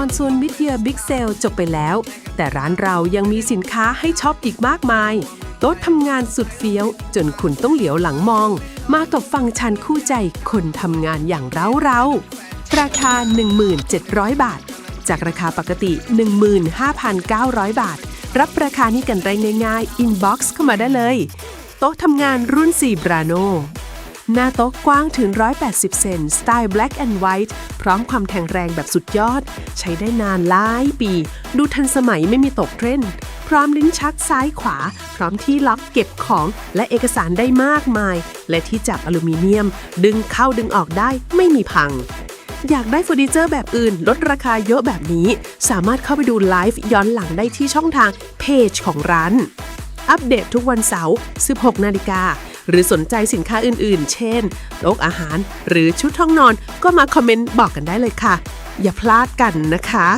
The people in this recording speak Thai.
อนโซนมิดเ e ียบิ๊กเซลจบไปแล้ว แต่ร้านเรายังมีสินค้าให้ช็อปอีกมากมาย โต๊ะทำงานสุดเฟี้ยว จนคุณต้องเหลียวหลังมอง มากับฟังก์ชันคู่ใจคนทำงานอย่างเราเราราคา 1,700 บาท จากราคาปกติ 15,900 บาท รับราคานี้กันได้ง่ายๆอินบ็อกซ์เข้ามาได้เลย โต๊ะทำงานรุ่น 4 บราโน หน้าโต๊ะกว้างถึง 180 เซนสไตล์ black and white พร้อมความแข็งแรงแบบสุดยอด ใช้ได้นานหลายปี ดูทันสมัยไม่มีตกเทรนด์พร้อมลิ้นชักซ้ายขวา พร้อมที่ล็อกเก็บของและเอกสารได้มากมาย และที่จับอลูมิเนียม ดึงเข้าดึงออกได้ไม่มีพังอยากได้เฟอร์นิเจอร์แบบอื่น ลดราคาเยอะแบบนี้ สามารถเข้าไปดูไลฟ์ย้อนหลังได้ที่ช่องทางเพจของร้าน อัปเดตทุกวันเสาร์ 16 นาฬิกา หรือสนใจสินค้าอื่นๆ เช่นโต๊ะอาหาร หรือชุดห้องนอนก็มาคอมเมนต์บอกกันได้เลยค่ะ อย่าพลาดกันนะคะ